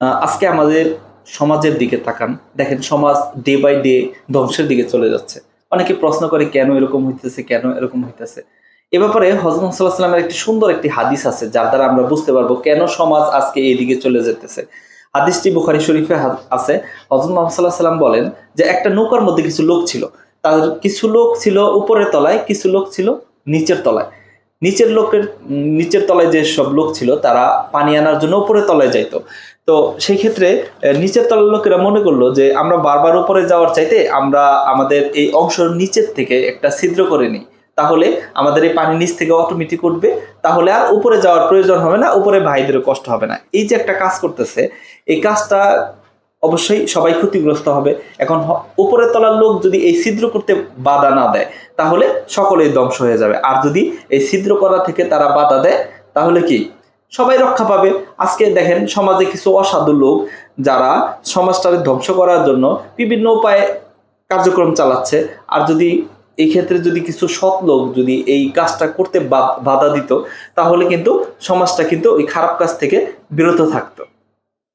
আজকে আমাদের সমাজের দিকে তাকান। দেখেন, সমাজ ডে বাই ডে ধ্বংসের দিকে চলে যাচ্ছে। অনেকে প্রশ্ন করে, কেন এরকম হইতেছে, কেন এরকম হইতেছে? এ ব্যাপারে হজরত সাল্লাহ সাল্লামের একটি সুন্দর একটি হাদিস আছে, যার দ্বারা আমরা বুঝতে পারব কেন সমাজ আজকে এই দিকে চলে যেতেছে। হাদিসটি বুখারি শরীফে আছে। হজরত মোহাম্মদ সাল্লাহ সাল্লাম বলেন যে, একটা নৌকার মধ্যে কিছু লোক ছিল। তাদের কিছু লোক ছিল উপরের তলায়, কিছু লোক ছিল নিচের তলায়। নিচের লোকের, নিচের তলায় যে সব লোক ছিল, তারা পানি আনার জন্য উপরের তলায় যাইতো। তো সেই ক্ষেত্রে নিচের তলার লোকেরা মনে করল যে, আমরা বারবার উপরে যাওয়ার চাইতে আমরা আমাদের এই অংশের নিচের থেকে একটা ছিদ্র করে নিই। তাহলে আমাদের এই পানি নিচ থেকে অটোমেটিক উঠবে। তাহলে আর উপরে যাওয়ার প্রয়োজন হবে না, উপরে ভাইদেরও কষ্ট হবে না। এই যে একটা কাজ করতেছে, এই কাজটা অবশ্যই সবাই ক্ষতিগ্রস্ত হবে। এখন উপরের তলার লোক যদি এই ছিদ্র করতে বাধা না দেয়, তাহলে সকলেই ধ্বংস হয়ে যাবে। আর যদি এই ছিদ্র করা থেকে তারা বাধা দেয়, তাহলে কি? সবাই রক্ষা পাবে। আজকে দেখেন সমাজে কিছু অসাধু লোক যারা সমাজটাকে ধ্বংস করার জন্য বিভিন্ন উপায়ে কার্যক্রম চালাচ্ছে। আর যদি এই ক্ষেত্রে যদি কিছু সৎ লোক যদি এই কাজটা করতে বাধা দিত, তাহলে কিন্তু সমাজটা কিন্তু ওই খারাপ কাজ থেকে বিরত থাকতো।